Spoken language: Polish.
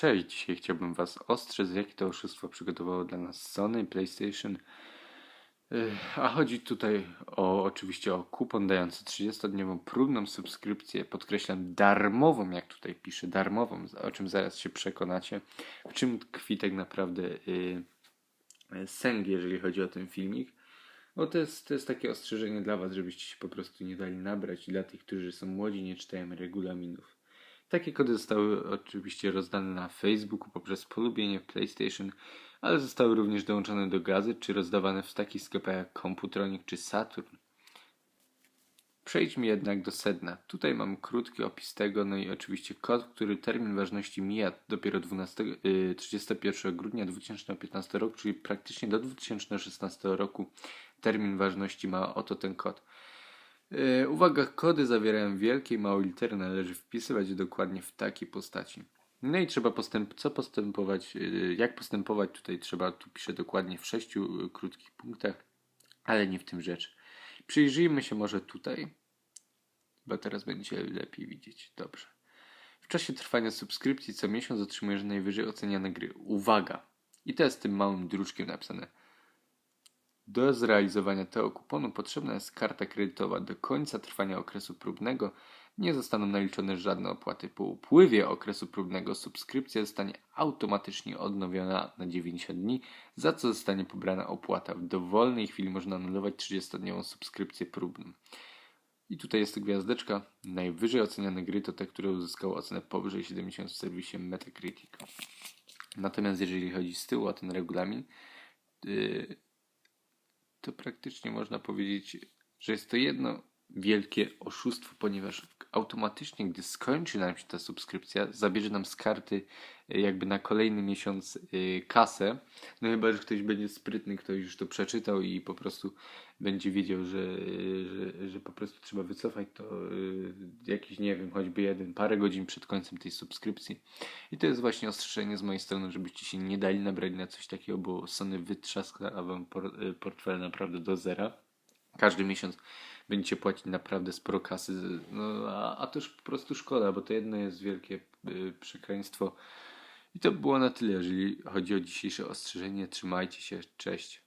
Cześć, dzisiaj chciałbym Was ostrzec, jakie to oszustwo przygotowało dla nas Sony PlayStation. A chodzi tutaj o oczywiście o kupon dający 30-dniową próbną subskrypcję, podkreślam darmową, jak tutaj piszę, darmową, o czym zaraz się przekonacie. W czym tkwi tak naprawdę yy, jeżeli chodzi o ten filmik. Bo to jest, to jest takie ostrzeżenie dla Was, żebyście się po prostu nie dali nabrać i dla tych, którzy są młodzi, nie czytają regulaminów. Takie kody zostały oczywiście rozdane na Facebooku poprzez polubienie PlayStation, ale zostały również dołączone do gazet czy rozdawane w takich sklepach jak Computronic czy Saturn. Przejdźmy jednak do sedna. Tutaj mam krótki opis tego, no i oczywiście kod, który termin ważności mija dopiero 12, yy, 31 grudnia 2015 roku, czyli praktycznie do 2016 roku termin ważności ma oto ten kod. Yy, uwaga, kody zawierają wielkie i małe litery, należy wpisywać dokładnie w takiej postaci. No i trzeba postęp, co postępować, yy, jak postępować tutaj trzeba, tu piszę dokładnie w sześciu yy, krótkich punktach, ale nie w tym rzecz. Przyjrzyjmy się może tutaj, bo teraz będzie lepiej widzieć. Dobrze. W czasie trwania subskrypcji co miesiąc otrzymujesz najwyżej oceniane gry. Uwaga! I to jest tym małym druczkiem napisane. Do zrealizowania tego kuponu potrzebna jest karta kredytowa. Do końca trwania okresu próbnego nie zostaną naliczone żadne opłaty. Po upływie okresu próbnego subskrypcja zostanie automatycznie odnowiona na 90 dni, za co zostanie pobrana opłata. W dowolnej chwili można anulować 30-dniową subskrypcję próbną. I tutaj jest gwiazdeczka. Najwyżej oceniane gry to te, które uzyskały ocenę powyżej 70 w serwisie Metacritic. Natomiast jeżeli chodzi z tyłu o ten regulamin, yy, to praktycznie można powiedzieć, że jest to jedno wielkie oszustwo, ponieważ automatycznie, gdy skończy nam się ta subskrypcja, zabierze nam z karty y, jakby na kolejny miesiąc yy, kasę. No chyba, że ktoś będzie sprytny, ktoś już to przeczytał i po prostu będzie wiedział, że, że, że po prostu trzeba wycofać to yy, jakiś, nie wiem, choćby jeden, parę godzin przed końcem tej subskrypcji. I to jest właśnie ostrzeżenie z mojej strony, żebyście się nie dali nabrać na coś takiego, bo Sony wytrzaska wam por, portfel naprawdę do zera. Każdy miesiąc będziecie płacić naprawdę sporo kasy, no, a, a to już po prostu szkoda, bo to jedno jest wielkie y, przekleństwo. I to było na tyle, jeżeli chodzi o dzisiejsze ostrzeżenie. Trzymajcie się, cześć.